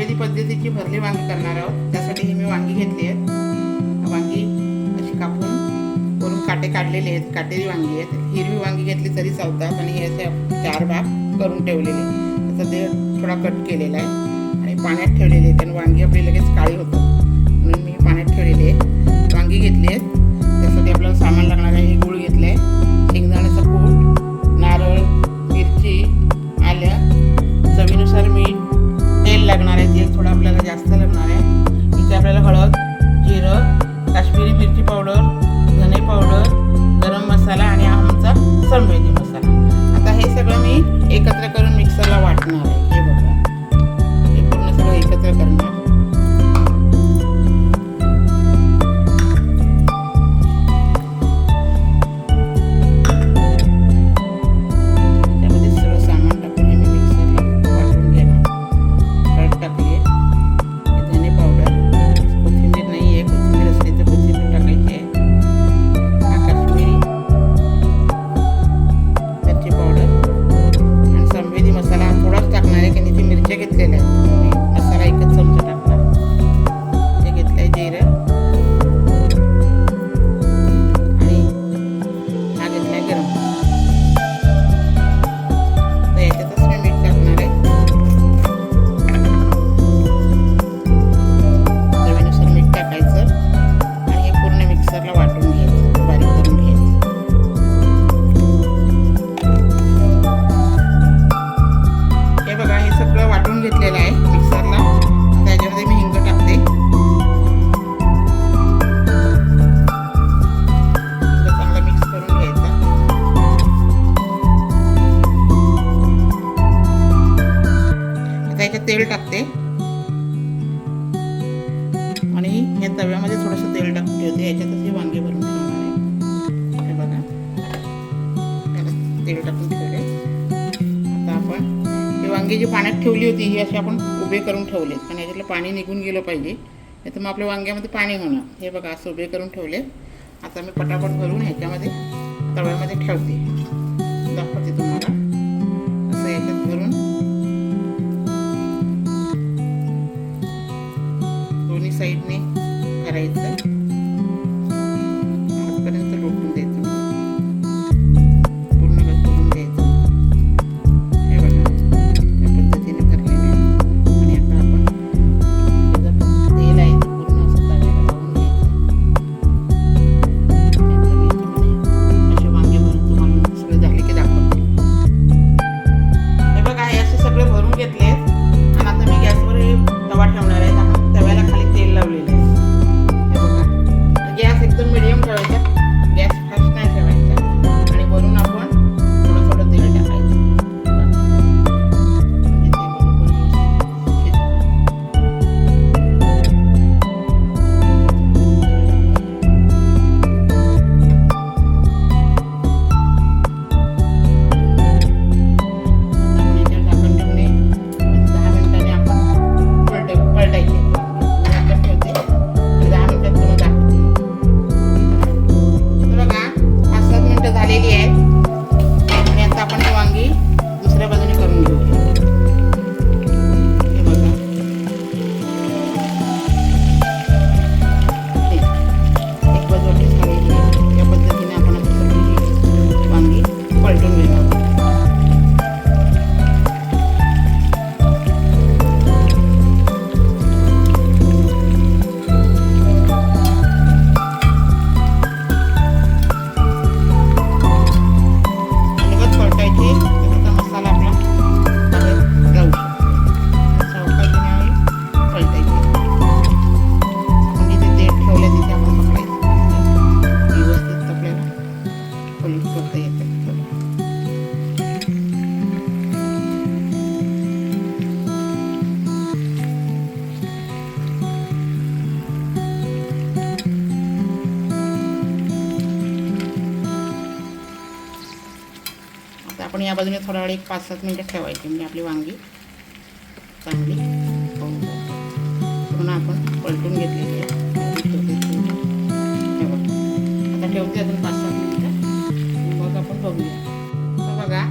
आयुर्वेदिक पद्धतीची भरली वांगी करणार आहोत. त्यासाठी ही मी वांगी घेतली आहेत वांगी अशी कापून वरून काटे काढलेले आहेत. काटेरी वांगी आहेत. हिरवी वांगी घेतली तरी चालतात आणि हे असे चार भाग करून ठेवलेले त्याचा ते थोडा कट केलेला आहे आणि पाण्यात ठेवलेले आहेत. आणि वांगी आपली लगेच काळी होतात. म्हणून मी पाण्यात ठेवलेली आहे वांगी घेतली आहेत. एकत्र घेतलेला आहे मिक्सरला. त्याच्यामध्ये मी हिंग टाकते चांगला मिक्स करून घ्यायचा. आता तेल टाकते. आणि या तव्यामध्ये थोडंसं तेल टाकून ठेवते. याच्यात जी पाण्यात ठेवली होती ही अशी आपण उभे करून ठेवले. पण याच्यातलं पाणी निघून गेलं पाहिजे. नाही तर मग आपल्या वांग्यामध्ये पाणी होणार. हे बघा असं उभे करून ठेवले. आता मी पटापट भरून ह्याच्यामध्ये तव्यामध्ये ठेवते. तर आपण या बाजूने थोडा वेळ एक पाच सात मिनटं ठेवायची म्हणजे आपली वांगी चांगली होऊन पुन्हा आपण पलटून घेतलेली आहे. ठेवते अजून पाच सात मिनटं. मग आपण बघूया. बघा